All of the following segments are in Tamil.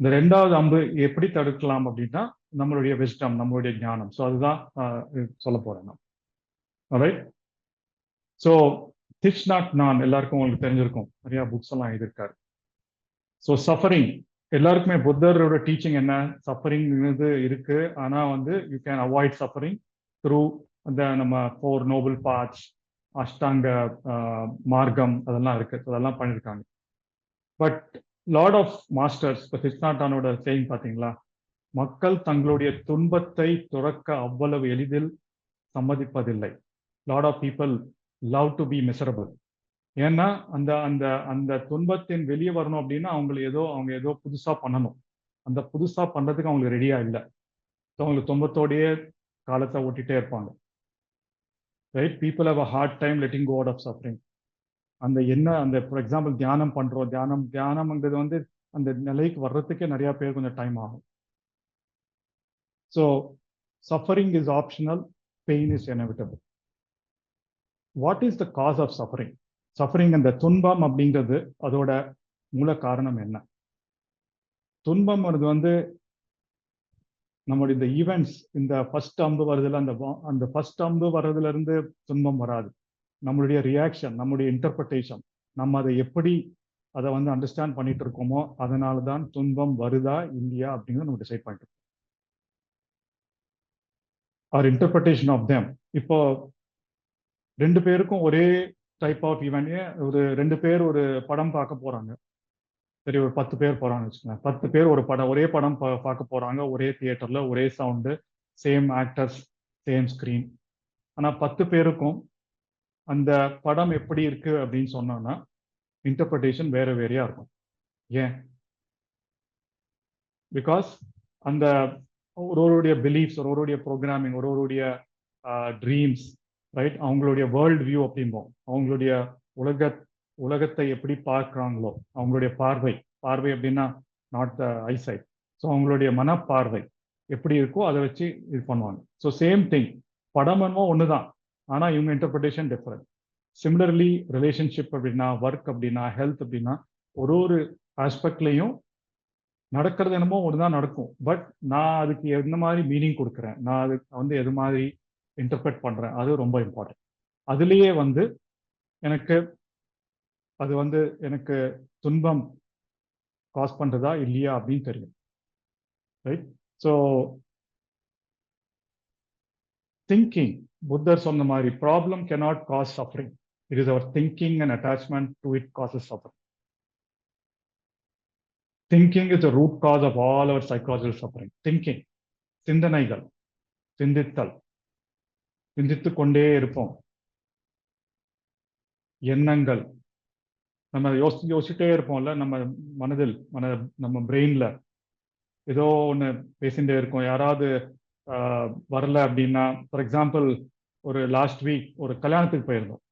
இந்த ரெண்டாவது அம்பு எப்படி தடுக்கலாம் அப்படின்னா நம்மளுடைய விஸ்டம் நம்மளுடைய ஞானம். ஸோ அதுதான் சொல்ல போறேன் நான். ரைட் ஸோ திச் நாட் நான் எல்லாருக்கும் உங்களுக்கு தெரிஞ்சிருக்கும். நிறைய புக்ஸ் எல்லாம் எழுதியிருக்காரு. ஸோ சஃபரிங் எல்லாருக்குமே புத்தரோட டீச்சிங் என்ன? சஃபரிங் இருக்கு. ஆனா வந்து you can avoid suffering through அந்த நம்ம ஃபோர் நோபல் பாட்ச் அஷ்டாங்க மார்க்கம் அதெல்லாம் இருக்கு. அதெல்லாம் பண்ணியிருக்காங்க பட் லார்ட் ஆஃப் மாஸ்டர்ஸ் இப்போ சிஸ்நாட்டானோட செய்யும் பார்த்தீங்களா மக்கள் தங்களுடைய துன்பத்தை துறக்க அவ்வளவு எளிதில் சம்மதிப்பதில்லை. Lot of people love to be miserable ஏன்னா அந்த அந்த அந்த துன்பத்தின் வெளியே வரணும் அப்படின்னா அவங்களுக்கு ஏதோ அவங்க ஏதோ புதுசாக பண்ணணும். அந்த புதுசாக பண்ணுறதுக்கு அவங்களுக்கு ரெடியாக இல்லை. ஸோ அவங்களுக்கு துன்பத்தோடையே காலத்தை ஓட்டிகிட்டே இருப்பாங்க. Right people have a hard time letting go out of suffering அந்த என்ன அந்த ஃபார் எக்ஸாம்பிள் தியானம் பண்றோம். தியானம் தியானம்ங்கிறது வந்து அந்த நிலைக்கு வர்றதுக்கே நிறைய பேர் கொஞ்சம் டைம் ஆகும். So suffering is optional pain is inevitable what is the cause of suffering suffering அந்த துன்பம் அப்படிங்கிறது அதோட மூல காரணம் என்ன? துன்பம் வந்து நம்மளுடைய இந்த ஈவெண்ட்ஸ் இந்த ஃபர்ஸ்ட் அம்பு வர்றதுல அந்த அந்த ஃபர்ஸ்ட் அம்பு வர்றதுல இருந்து துன்பம் வராது. நம்மளுடைய ரியாக்ஷன் நம்மளுடைய இன்டர்பிரட்டேஷன் நம்ம அதை எப்படி அதை வந்து அண்டர்ஸ்டாண்ட் பண்ணிட்டு இருக்கோமோ அதனால தான் துன்பம் வருதா இல்லையா அப்படிங்கிறத நம்ம டிசைட் பண்ணிட்டு ஆர் இன்டர்பிரட்டேஷன் ஆஃப் தேம் இப்போ ரெண்டு பேருக்கும் ஒரே டைப் ஆஃப் ஈவெண்ட் ஒரு ரெண்டு பேர் ஒரு படம் பார்க்க போறாங்க. சரி ஒரு பத்து பேர் போறாங்கன்னு வச்சுக்கோங்க. பத்து பேர் ஒரு படம் ஒரே படம் பார்க்க போறாங்க. ஒரே தியேட்டர்ல ஒரே sound same actors same screen ஆனா பத்து பேருக்கும் அந்த படம் எப்படி இருக்கு அப்படின்னு சொன்னோம்னா இன்டர்பிரட்டேஷன் வேற வேறையா இருக்கும். ஏன்? பிகாஸ் அந்த ஒருவருடைய பிலீஃப்ஸ் ஒருவருடைய ப்ரோக்ராமிங் ஒருவருடைய ட்ரீம்ஸ் ரைட் அவங்களுடைய வேர்ல்ட் வியூ அப்படிம்போம். அவங்களுடைய உலக உலகத்தை எப்படி பார்க்குறாங்களோ அவங்களுடைய பார்வை பார்வை அப்படின்னா நாட் த ஐசைட் ஸோ அவங்களுடைய மனப்பார்வை எப்படி இருக்கோ அதை வச்சு இது பண்ணுவாங்க. ஸோ சேம் திங் படம் என்னமோ ஒன்று தான் ஆனால் இவங்க இன்டர்பிரிட்டேஷன் டிஃப்ரெண்ட் சிமிலர்லி ரிலேஷன்ஷிப் அப்படின்னா ஒர்க் அப்படின்னா ஹெல்த் அப்படின்னா ஒரு ஒரு ஆஸ்பெக்ட்லையும் நடக்கிறது என்னமோ ஒன்று தான் நடக்கும். பட் நான் அதுக்கு எந்த மாதிரி மீனிங் கொடுக்குறேன்? நான் அதுக்கு வந்து எது மாதிரி இன்டர்பிரட் பண்ணுறேன் அது ரொம்ப இம்பார்ட்டன்ட் அதுலேயே வந்து எனக்கு அது வந்து எனக்கு துன்பம் காஸ் பண்ணுறதா இல்லையா அப்படின்னு தெரியும் ரைட் ஸோ திங்கிங் புத்தர் சொன்ன மாதிரி problem cannot cause suffering it is our thinking and attachment to it causes suffering thinking is a root cause of all our psychological suffering thinking சிந்தனைகள் சிந்தித்தல் சிந்தித்து கொண்டே இருப்போம். எண்ணங்கள் நம்ம யோசி யோசிச்சுட்டே இருப்போம்ல நம்ம மனதில் மன நம்ம பிரெயின்ல ஏதோ ஒன்று பேசிகிட்டே இருக்கோம். யாராவது வரல அப்படின்னா ஃபார் எக்ஸாம்பிள் ஒரு லாஸ்ட் வீக் ஒரு கல்யாணத்துக்கு போயிருந்தோம்.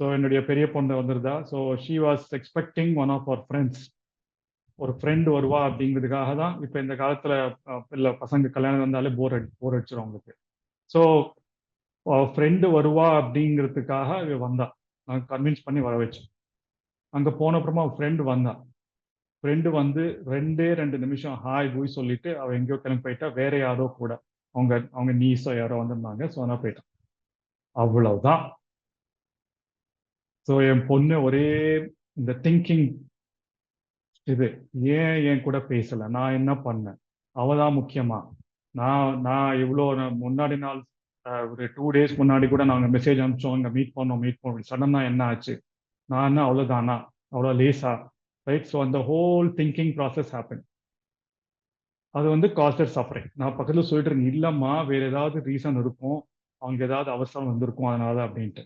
ஸோ என்னுடைய பெரிய பொண்ணு வந்திருந்தா. So she was expecting one of our friends ஒரு ஃப்ரெண்டு வருவா அப்படிங்கிறதுக்காக தான் இப்போ இந்த காலத்தில் இல்லை பசங்க கல்யாணம் வந்தாலே போர் அடி போர் அடிச்சிடும் அவங்களுக்கு. ஸோ ஃப்ரெண்டு வருவா அப்படிங்கிறதுக்காக இவ வந்தா. நான் கன்வின்ஸ் பண்ணி வர வச்சேன் அங்கே போன அப்புறமா ஃப்ரெண்டு வந்தான் ஃப்ரெண்டு வந்து ரெண்டே ரெண்டு நிமிஷம் ஹாய் போய் சொல்லிட்டு அவள் எங்கேயோ கிளம்பி போயிட்டா வேற யாரோ கூட. அவங்க அவங்க நீஸோ யாரோ வந்திருந்தாங்க ஸோ நான் போயிட்டான். அவ்வளவுதான். ஸோ என் பொண்ணு ஒரே இந்த திங்கிங் இது. ஏன் என் கூட பேசல? நான் என்ன பண்ணேன்? அவள் தான் முக்கியமா. நான் நான் இவ்வளோ முன்னாடி நாள் ஒரு டூ டேஸ் முன்னாடி கூட நாங்கள் மெசேஜ் அனுப்பிச்சோம். இங்கே மீட் பண்ணோம் மீட் பண்ணோம். சடனாக என்ன ஆச்சு? நான் என்ன அவ்வளோதானா அவ்வளோ லேசா? ரைட் ஸோ அந்த ஹோல் திங்கிங் ப்ராசஸ் ஹேப்பன் அது வந்து காஸ்டர் சஃபரிங் நான் பக்கத்தில் சொல்லிட்டு இருக்கேன் இல்லைம்மா வேற ஏதாவது ரீசன் இருக்கும். அவங்க ஏதாவது அவசரம் வந்திருக்கும் அதனால அப்படின்ட்டு.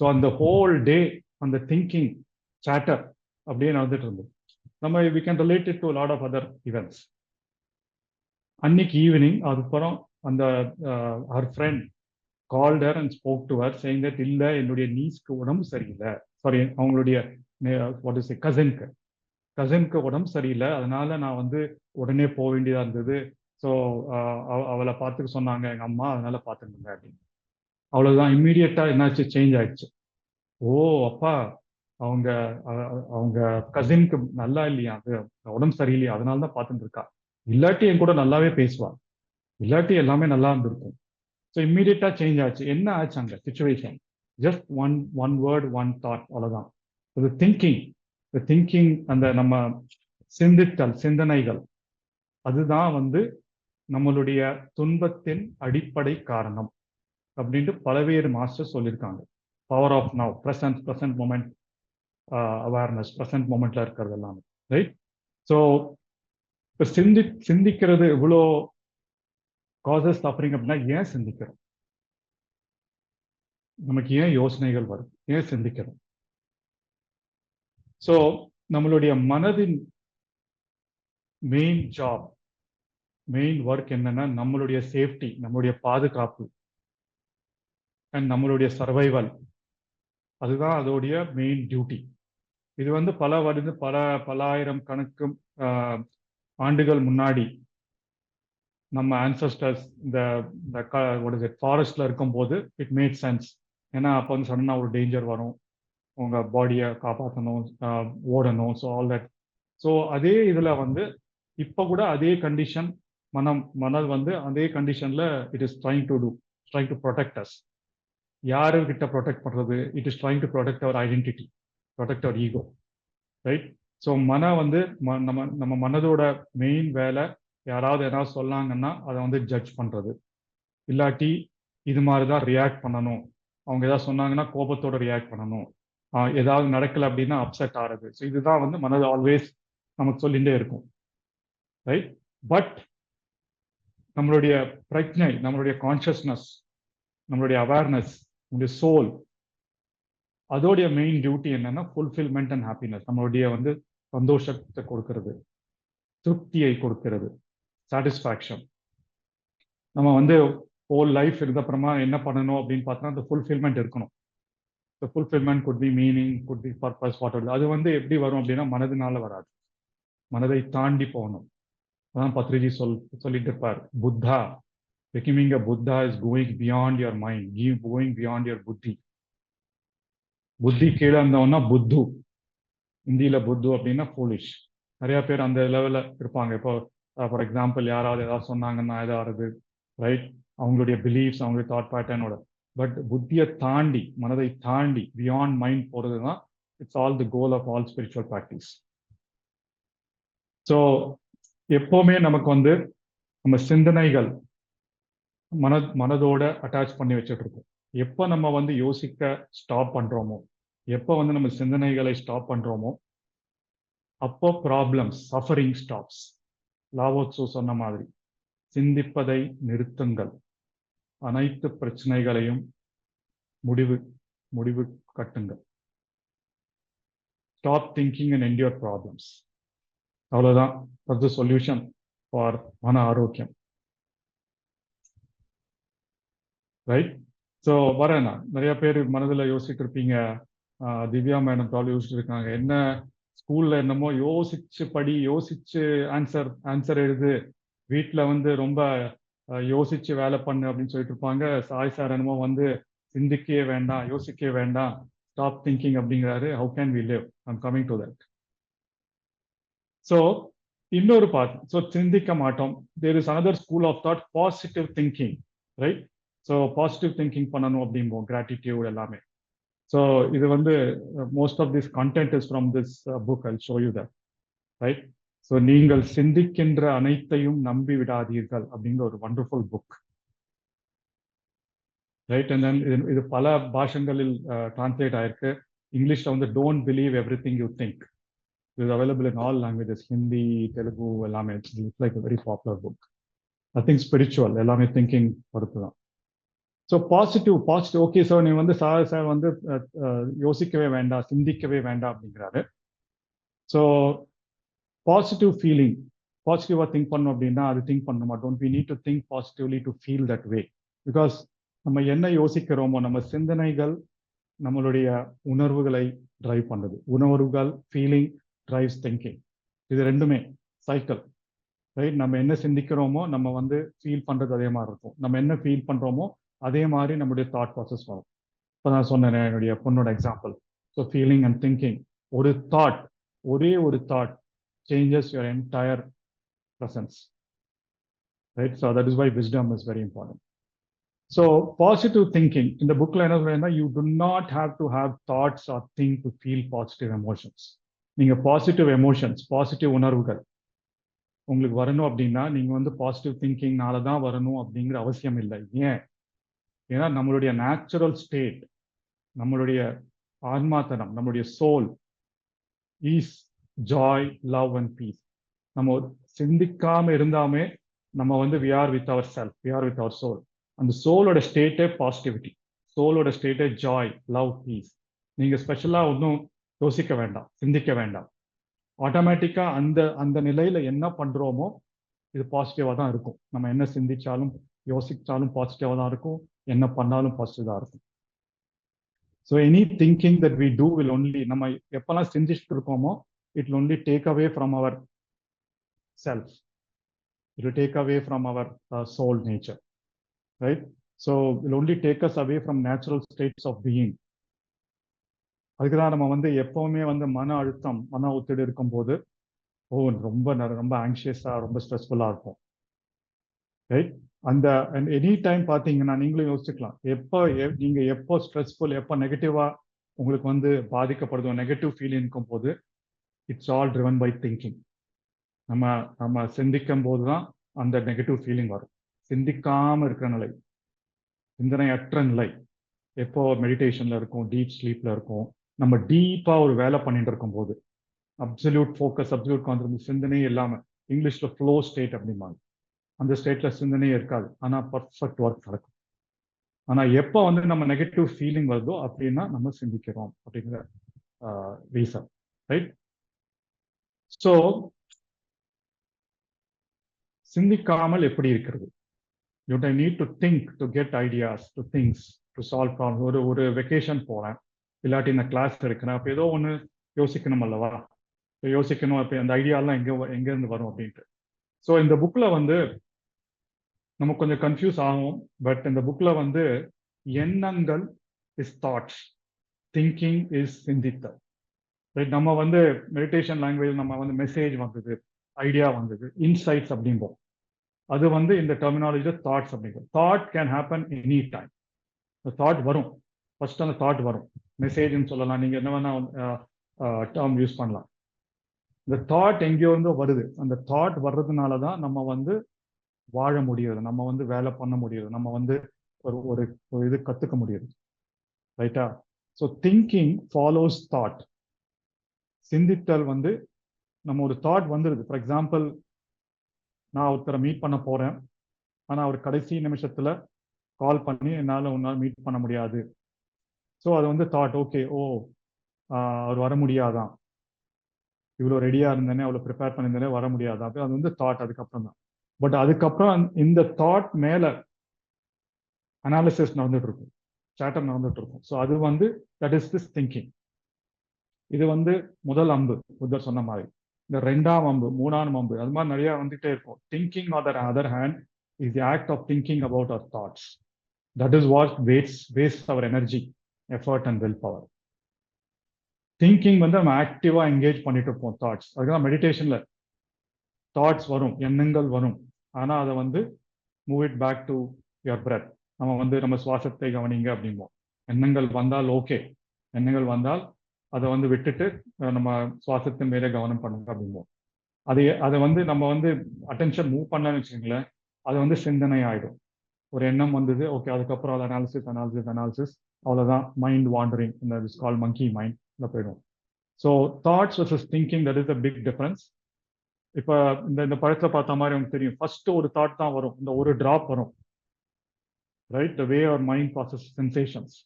ஸோ அந்த ஹோல் டே அந்த திங்கிங் சேட்டர் அப்படியே நடந்துட்டு இருந்தது. நம்ம we can related to lot of other events அன்னைக்கு ஈவினிங் அதுக்கப்புறம் அந்த her friend கால்டர் and spoke to her saying that இல்லை என்னுடைய நீஸ்க்கு உடம்பு சரியில்லை. சாரி அவங்களுடைய வாட் இஸ் கசனுக்கு கசனுக்கு உடம்பு சரியில்லை. அதனால நான் வந்து உடனே போக வேண்டியதா இருந்தது. ஸோ அவளை பார்த்துக்க சொன்னாங்க எங்க அம்மா. அதனால பார்த்துக்கோங்க அப்படின்னு. அவ்வளவுதான். இம்மீடியட்டா என்னாச்சு? சேஞ்ச் ஆயிடுச்சு. ஓ அப்பா அவங்க அவங்க கசின்க்கு நல்லா இல்லையா? அது உடம்பு சரியில்லையா? அதனால தான் பார்த்துட்டு இருக்கா. இல்லாட்டி என் கூட நல்லாவே பேசுவா. இல்லாட்டி எல்லாமே நல்லா இருந்திருக்கும். ஸோ இம்மீடியட்டா சேஞ்ச் ஆச்சு. என்ன ஆச்சு அங்க? Situation just one one word one thought அவ்வளவுதான். இது திங்கிங் திங்கிங் அந்த நம்ம சிந்தித்தல் சிந்தனைகள் அதுதான் வந்து நம்மளுடைய துன்பத்தின் அடிப்படை காரணம் அப்படின்ட்டு பலவேறு மாஸ்டர் சொல்லியிருக்காங்க. Power of now present present moment awareness present மூமெண்ட்ல இருக்கிறது எல்லாமே ரைட் ஸோ இப்போ சிந்தி சிந்திக்கிறது இவ்வளோ காசஸ் சஃபரிங் அப்படின்னா ஏன் சிந்திக்கிறோம்? நமக்கு ஏன் யோசனைகள் வரும்? ஏன் சிந்திக்கிறோம்? ஸோ நம்மளுடைய மனதின் மெயின் ஜாப் மெயின் ஒர்க் என்னன்னா நம்மளுடைய சேஃப்டி நம்மளுடைய பாதுகாப்பு அண்ட் நம்மளுடைய சர்வைவல் அதுதான் அதோடைய மெயின் டியூட்டி இது வந்து பல வருது பல பலாயிரம் கணக்கு ஆண்டுகள் முன்னாடி நம்ம ஆன்சஸ்டர்ஸ் இந்த இந்த ஃபாரஸ்ட்ல இருக்கும்போது இட் மேட் சென்ஸ் ஏன்னா அப்போ வந்து சடனாக ஒரு டேஞ்சர் வரும். உங்கள் பாடியை காப்பாற்றணும் ஓடணும் ஸோ ஆல் தட் ஸோ அதே இதில் வந்து இப்போ கூட அதே கண்டிஷன் மனம் மனது வந்து அதே கண்டிஷனில் it is trying to do trying to protect us யாருக்கிட்ட ப்ரொடெக்ட் பண்ணுறது it is trying to protect our identity protect our ego right so மன வந்து ம- நம்ம நம்ம மனதோட மெயின் வேலை யாராவது ஏதாவது சொன்னாங்கன்னா அதை வந்து ஜட்ஜ் பண்ணுறது இல்லாட்டி இது மாதிரி தான் ரியாக்ட் பண்ணணும். அவங்க ஏதாவது சொன்னாங்கன்னா கோபத்தோட ரியாக்ட் பண்ணணும். ஏதாவது நடக்கல அப்படின்னா அப்செட் ஆறது. ஸோ இதுதான் வந்து மனது ஆல்வேஸ் நமக்கு சொல்லிகிட்டே இருக்கும். ரைட் பட் நம்மளுடைய பிரஜை நம்மளுடைய கான்ஷியஸ்னஸ் நம்மளுடைய அவேர்னஸ் நம்மளுடைய சோல் அதோடைய மெயின் டியூட்டி என்னன்னா ஃபுல்ஃபில்மெண்ட் அண்ட் ஹாப்பினஸ் நம்மளுடைய வந்து சந்தோஷத்தை கொடுக்கறது. திருப்தியை கொடுக்கிறது. சாட்டிஸ்ஃபேக்ஷன் நம்ம வந்து ஹோல் லைஃப் இருந்தப்புறமா என்ன பண்ணணும் அப்படின்னு பார்த்தா அந்த ஃபுல்ஃபில்மெண்ட் இருக்கணும். இந்த fulfilment could be meaning could be purpose what அது வந்து எப்படி வரும் அப்படின்னா மனதினால வராது. மனதை தாண்டி போகணும். அதான் பத்ரிஜி சொல் சொல்லிட்டு இருப்பார். Buddha becoming a buddha is going beyond your mind. give- going beyond your புத்தி புத்தி கீழே இருந்தவன்னா புத்து. இந்தியில புத்து அப்படின்னா போலிஷ் நிறைய பேர் அந்த லெவல்ல இருப்பாங்க. இப்போ ஃபார் எக்ஸாம்பிள் யாராவது ஏதாவது சொன்னாங்கன்னா ஏதாவது ரைட் அவங்களுடைய பிலீஃப்ஸ் அவங்களுடைய தாட் பேட்டர்னோட பட் புத்தியை தாண்டி மனதை தாண்டி பியாண்ட் மைண்ட் போறது தான் it's all the goal of all spiritual practice so எப்போவுமே நமக்கு வந்து நம்ம சிந்தனைகள் மன மனதோட அட்டாச் பண்ணி வச்சுட்டு இருக்கோம் எப்போ நம்ம வந்து யோசிக்க ஸ்டாப் பண்ணுறோமோ எப்போ வந்து நம்ம சிந்தனைகளை ஸ்டாப் பண்ணுறோமோ அப்போ ப்ராப்ளம்ஸ் சஃபரிங் ஸ்டாப்ஸ் லாவோத்ஸோ சொன்ன மாதிரி சிந்திப்பதை நிறுத்துங்கள். அனைத்து பிரச்சனைகளையும் முடிவு முடிவு கட்டுங்கள். Stop thinking and endure problems அவ்வளோதான் அது சொல்யூஷன் ஃபார் மன ஆரோக்கியம். ரைட் ஸோ வரேன் நான். நிறைய பேர் மனதில் யோசிச்சுட்டு இருப்பீங்க திவ்யா மேடம் தால் யோசிச்சுட்டு இருக்காங்க என்ன ஸ்கூல்ல என்னமோ யோசிச்சு படி யோசிச்சு ஆன்சர் ஆன்சர் எழுது. வீட்டில் வந்து ரொம்ப யோசிச்சு வேலை பண்ணு அப்படின்னு சொல்லிட்டு இருப்பாங்க. சாய் சார் என்னமோ வந்து சிந்திக்கவே வேண்டாம் யோசிக்கவே வேண்டாம். ஸ்டாப் திங்கிங் அப்படிங்கிறாரு. How can we live I'm coming to that so இன்னொரு பார்ட் ஸோ சிந்திக்க மாட்டோம். There is another school of thought positive thinking right so positive thinking பண்ணணும் அப்படிம்போம் கிராட்டிடியூட் எல்லாமே. ஸோ இது வந்து most of this content is from this book I show you that right so நீங்கள் சிந்திக்கின்ற அனைத்தையும் நம்பி விடாதீர்கள் அப்படிங்கிற ஒரு wonderful book right and then இது இது பல பாஷங்களில் uh, டிரான்ஸ்லேட் ஆயிருக்கு. இங்கிலீஷ்ல வந்து don't believe everything you think is available in all languages Hindi Telugu எல்லாமே. It's like very popular book I think spiritual எல்லாமே திங்கிங் பொறுத்து தான். So positive positive okay sir நீ வந்து சார் சார் வந்து uh, uh, யோசிக்கவே வேண்டாம் சிந்திக்கவே வேண்டாம் அப்படிங்கிறாரு. ஸோ பாசிட்டிவ் ஃபீலிங் பாசிட்டிவாக திங்க் பண்ணோம் அப்படின்னா அது திங்க் பண்ண மாட்டோம். We need to think positively to feel that way because நம்ம என்ன யோசிக்கிறோமோ நம்ம சிந்தனைகள் நம்மளுடைய உணர்வுகளை டிரைவ் பண்ணுது. உணர்வுகள் ஃபீலிங் டிரைவ்ஸ் திங்கிங் இது ரெண்டுமே சைக்கிள் ரைட் நம்ம என்ன சிந்திக்கிறோமோ நம்ம வந்து ஃபீல் பண்ணுறது அதே மாதிரி இருக்கும். நம்ம என்ன ஃபீல் பண்ணுறோமோ அதே மாதிரி நம்மளுடைய தாட் ப்ராசஸ் வரும். இப்போ நான் சொன்னேன் என்னுடைய பொண்ணோட example so feeling and thinking ஒரு தாட் ஒரே ஒரு thought changes your entire presence right so that is why wisdom is very important so positive thinking இந்த புக்கில் என்ன சொல்றேன்னா you do not have to have thoughts or think to feel positive emotions நீங்க பாசிட்டிவ் எமோஷன்ஸ் பாசிட்டிவ் உணர்வுகள் உங்களுக்கு வரணும் அப்படின்னா நீங்கள் வந்து பாசிட்டிவ் திங்கிங்னால தான் வரணும் அப்படிங்கிற அவசியம் இல்லை. ஏன்? ஏன்னா நம்மளுடைய நேச்சுரல் ஸ்டேட் நம்மளுடைய ஆன்மாத்தனம் நம்மளுடைய soul is joy love and peace நம்ம சிந்திக்காம இருந்தாமே நம்ம வந்து we are with our self we are with our soul அந்த சோலோட ஸ்டேட்டே பாசிட்டிவிட்டி சோலோட ஸ்டேட்டே ஜாய் லவ் பீஸ் நீங்க ஸ்பெஷலா ஒன்றும் யோசிக்க வேண்டாம் சிந்திக்க வேண்டாம். ஆட்டோமேட்டிக்கா அந்த அந்த நிலையில என்ன பண்றோமோ இது பாசிட்டிவா தான் இருக்கும். நம்ம என்ன சிந்திச்சாலும் யோசிச்சாலும் பாசிட்டிவா தான் இருக்கும். என்ன பண்ணாலும் பாசிட்டிவா இருக்கும். So any thinking that we do will only நம்ம எப்பெல்லாம் சிந்திச்சுட்டு இருக்கோமோ it only take away from our self it take away from our soul nature right so will only take us away from natural states of being அதுக்கு தான் நம்ம வந்து எப்பவுமே வந்து மன அழுத்தம் மன ஒத்துடு இருக்கும்போது ஓ ரொம்ப ரொம்ப ஆங்ஷியஸாக ரொம்ப ஸ்ட்ரெஸ்ஃபுல்லாக இருக்கும் ரைட் அந்த அண்ட் எனி டைம் பார்த்தீங்கன்னா நீங்களும் யோசிச்சுக்கலாம். எப்போ நீங்கள் எப்போ ஸ்ட்ரெஸ்ஃபுல் எப்போ நெகட்டிவாக உங்களுக்கு வந்து பாதிக்கப்படுதோ நெகட்டிவ் ஃபீல் இருக்கும் போது it's all driven by thinking நம்ம நம்ம சிந்திக்கும் போது தான் அந்த நெகட்டிவ் ஃபீலிங் வரும். சிந்திக்காம இருக்கிற நிலை சிந்தனையற்ற நிலை எப்போ மெடிடேஷன்ல இருக்கும் டீப் ஸ்லீப்ல இருக்கும் நம்ம டீப்பா ஒரு வேலை பண்ணிட்டு இருக்கும் போது அப்சல்யூட் ஃபோக்கஸ் அப்சல்யூட் கான்சன்ட்ரேஷன் சிந்தனையே இல்லாம இங்கிலீஷ்ல ஃப்ளோ ஸ்டேட் அப்படிம்பாங்க. அந்த ஸ்டேட்ல சிந்தனையே இருக்காது. ஆனா பர்ஃபெக்ட் ஒர்க் நடக்கும். ஆனா எப்போ வந்து நம்ம நெகட்டிவ் ஃபீலிங் வருதோ அப்படின்னா நம்ம சிந்திக்கிறோம் அப்படிங்கிற ரீசன் ரைட் சோ சிந்திக்காமல் எப்படி இருக்கிறது? You I need to think to get ideas to things to solve problem ஒரு ஒரு வெக்கேஷன் போகிறேன் இல்லாட்டி இந்த கிளாஸ் எடுக்கிறேன். அப்போ ஏதோ ஒன்று யோசிக்கணும் அல்லவா? இப்போ யோசிக்கணும். அப்போ அந்த ஐடியாலாம் எங்கே எங்கேருந்து வரும் அப்படின்ட்டு. ஸோ இந்த புக்கில் வந்து நம்ம கொஞ்சம் கன்ஃபியூஸ் ஆகும். பட் இந்த புக்கில் வந்து எண்ணங்கள் இஸ் தாட்ஸ் திங்கிங் இஸ் சிந்தித்தல். ரைட் நம்ம வந்து மெடிடேஷன் லாங்குவேஜ் நம்ம வந்து மெசேஜ் வந்தது ஐடியா வந்தது இன்சைட்ஸ் அப்படிம்போம். அது வந்து இந்த டெர்மினாலஜியில் தாட்ஸ் அப்படிங்கும் thought can happen any time thought வரும். ஃபர்ஸ்ட் அந்த தாட் வரும். மெசேஜ்னு சொல்லலாம். நீங்கள் என்ன வேணா டேர்ம் யூஸ் பண்ணலாம். இந்த தாட் எங்கேயோ இருந்தோ வருது. அந்த தாட் வர்றதுனால தான் நம்ம வந்து வாழ முடியுது நம்ம வந்து வேலை பண்ண முடியுது நம்ம வந்து ஒரு ஒரு இது கற்றுக்க முடியுது ரைட்டா ஸோ திங்கிங் ஃபாலோஸ் தாட் சிந்தித்தல் வந்து நம்ம ஒரு தாட் வந்துடுது ஃபார் எக்ஸாம்பிள் நான் ஒருத்தரை மீட் பண்ண போகிறேன் ஆனால் அவர் கடைசி நிமிஷத்தில் கால் பண்ணி என்னால் உன்னால் மீட் பண்ண முடியாது. ஸோ அது வந்து தாட் ஓகே ஓ அவர் வர முடியாதான். இவ்வளோ ரெடியாக இருந்தேனே அவ்வளோ ப்ரிப்பேர் பண்ணியிருந்தேனே வர முடியாதா. அது வந்து தாட் அதுக்கப்புறம் தான் பட் அதுக்கப்புறம் இந்த தாட் மேலே அனாலிசிஸ் நடந்துட்டு இருக்கும். சேட்டர் நடந்துட்டு இருக்கும். ஸோ அது வந்து தட் இஸ் திஸ் திங்கிங் இது வந்து முதல் அம்பு புத்தர் சொன்ன மாதிரி. இந்த ரெண்டாம் அம்பு மூணாம் அம்பு அது மாதிரி நிறைய வந்துட்டே இருக்கும். Thinking other other hand is the act of thinking about our thoughts that is what waste waste our energy effort and will power thinking வந்து நம்ம ஆக்டிவா என்கேஜ் பண்ணிட்டு இருப்போம் தாட்ஸ் அதுதான் மெடிடேஷன்ல தாட்ஸ் வரும் எண்ணங்கள் வரும். ஆனா அதை வந்து move it back to your breath நம்ம வந்து நம்ம சுவாசத்தை கவனிங்க அப்படிம்போம். எண்ணங்கள் வந்தால் ஓகே எண்ணங்கள் வந்தால் அதை வந்து விட்டுட்டு நம்ம சுவாசத்தின் மேலே கவனம் பண்ணுங்க அப்படிம்போம். அதை அதை வந்து நம்ம வந்து அட்டென்ஷன் மூவ் பண்ணலன்னு வச்சுக்கோங்களேன் அது வந்து சிந்தனை ஆயிடும். ஒரு எண்ணம் வந்தது ஓகே அதுக்கப்புறம் அது அனாலிசிஸ் அனாலிசிஸ் அனாலிசிஸ் அவ்வளோதான் மைண்ட் வாண்டரிங் இந்த இஸ் கால் மங்கி மைண்ட் போயிடும். So thoughts versus thinking that is a big difference இப்போ இந்த இந்த படத்தில் பார்த்த மாதிரி உங்களுக்கு தெரியும். ஃபர்ஸ்ட் ஒரு தாட் தான் வரும். இந்த ஒரு டிராப் வரும். Right the way our mind process sensations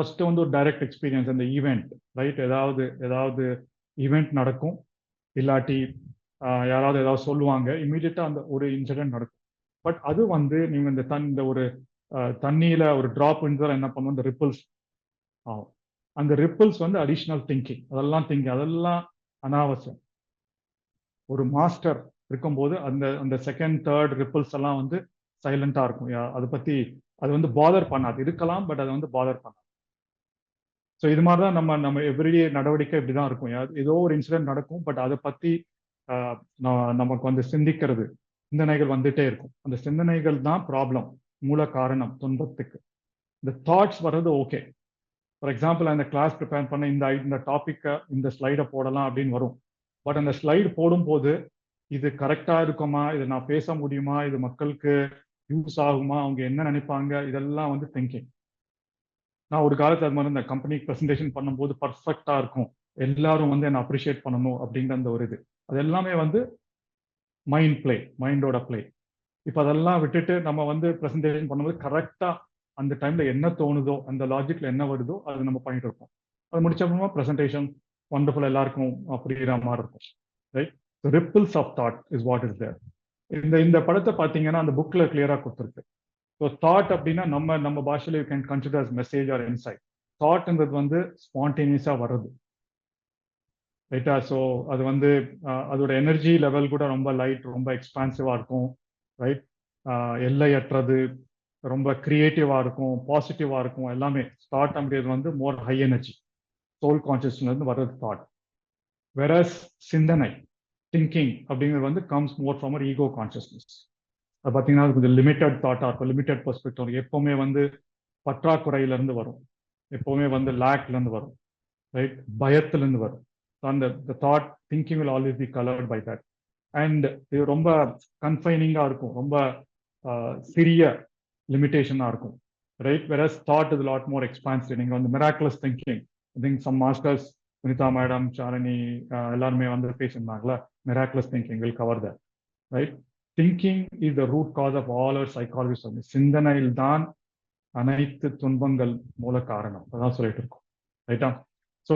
first வந்து ஒரு டைரக்ட் எக்ஸ்பீரியன்ஸ் அந்த ஈவெண்ட் ரைட் ஏதாவது ஏதாவது ஈவெண்ட் நடக்கும். இல்லாட்டி யாராவது ஏதாவது சொல்லுவாங்க. இமீடியட்டா அந்த ஒரு இன்சிடென்ட் நடக்கும். பட் அது வந்து நீங்க இந்த தன் இந்த ஒரு தண்ணியில ஒரு டிராப் என்ன பண்ணுவோம் இந்த ரிப்பிள்ஸ் ஆகும். அந்த ரிப்பிள்ஸ் வந்து அடிஷ்னல் திங்கிங் அதெல்லாம் திங்கிங் அதெல்லாம் அனாவசியம். ஒரு மாஸ்டர் இருக்கும்போது அந்த அந்த செகண்ட் தேர்ட் ரிப்பிள்ஸ் எல்லாம் வந்து சைலண்டா இருக்கும். அதை பத்தி அது வந்து பாதர் பண்ணாது. இருக்கலாம் பட் அதை வந்து பாதர் பண்ணாது. ஸோ இது மாதிரி தான் நம்ம நம்ம எவ்ரிடே நடவடிக்கை இப்படி தான் இருக்கும். யா- ஏதோ ஒரு இன்சிடென்ட் நடக்கும் பட் அதை பற்றி நமக்கு வந்து சிந்திக்கிறது சிந்தனைகள் வந்துட்டே இருக்கும். அந்த சிந்தனைகள் தான் ப்ராப்ளம் மூல காரணம் துன்பத்துக்கு. இந்த தாட்ஸ் வர்றது ஓகே ஃபார் எக்ஸாம்பிள் அந்த கிளாஸ் ப்ரிப்பேர் பண்ண இந்த இந்த டாப்பிக்கை இந்த ஸ்லைடை போடலாம் அப்படின்னு வரும். பட் அந்த ஸ்லைடு போடும்போது இது கரெக்டாக இருக்குமா? இதை நான் பேச முடியுமா? இது மக்களுக்கு யூஸ் ஆகுமா? அவங்க என்ன நினைப்பாங்க? இதெல்லாம் வந்து திங்கிங் நான் ஒரு காலத்தில் அது மாதிரி இந்த கம்பெனி ப்ரெசன்டேஷன் பண்ணும்போது பர்ஃபெக்டா இருக்கும். எல்லாரும் வந்து என்னை அப்ரிஷியேட் பண்ணணும் அப்படிங்கிற அந்த ஒரு இது. அது எல்லாமே வந்து மைண்ட் பிளே மைண்டோட பிளே இப்போ அதெல்லாம் விட்டுட்டு நம்ம வந்து ப்ரெசன்டேஷன் பண்ணும்போது கரெக்டாக அந்த டைம்ல என்ன தோணுதோ அந்த லாஜிக்ல என்ன வருதோ அது நம்ம பண்ணிட்டு இருப்போம். அது முடிச்ச அப்புறமா ப்ரெசன்டேஷன் ஒண்டர்ஃபுல் எல்லாருக்கும் அப்படிங்கிற மாதிரி இருக்கும். Right ripples of thought is what is there இந்த இந்த படத்தை பார்த்தீங்கன்னா அந்த புக்கில் கிளியராக கொடுத்துருக்கு. ஸோ தாட் அப்படின்னா நம்ம நம்ம பாஷையில you can consider as message or inside தாட்ன்றது வந்து ஸ்பான்டேனியஸாக வர்றது. ரைட்டா ஸோ அது வந்து அதோட எனர்ஜி லெவல் கூட ரொம்ப லைட் ரொம்ப எக்ஸ்பான்சிவாக இருக்கும். ரைட் எல்லையற்றது ரொம்ப கிரியேட்டிவா இருக்கும் பாசிட்டிவாக இருக்கும் எல்லாமே. தாட் அப்படிங்கிறது வந்து மோர் ஹை எனர்ஜி சோல் கான்சியஸ்லேருந்து வர்றது தாட் வெரஸ் சிந்தனை திங்கிங் அப்படிங்கிறது வந்து comes more from ego consciousness அது பார்த்தீங்கன்னா கொஞ்சம் லிமிட்டட் தாட்டாக இருக்கும். லிமிட்டட் பெர்ஸ்பெக்டிவ் எப்போவுமே வந்து பற்றாக்குறையில இருந்து வரும். எப்போவுமே வந்து லேக்ல இருந்து வரும். ரைட் பயத்துல இருந்து வரும் அந்த the thought thinking will always be coloured by that and இது ரொம்ப கன்ஃபைனிங்காக இருக்கும். ரொம்ப சிறிய லிமிட்டேஷனாக இருக்கும். Right versus thought is lot more expansive நீங்கள் வந்து miraculous thinking I think some masters Sunita madam Sarani எல்லாருமே வந்து பேசியிருந்தாங்களா miraculous thinking will cover the right thinking is the root cause of all our psychology சிந்தனையில் தான் அனைத்து துன்பங்கள் மூல காரணம் அதான் சொல்லிட்டு இருக்கோம். ரைட்டா ஸோ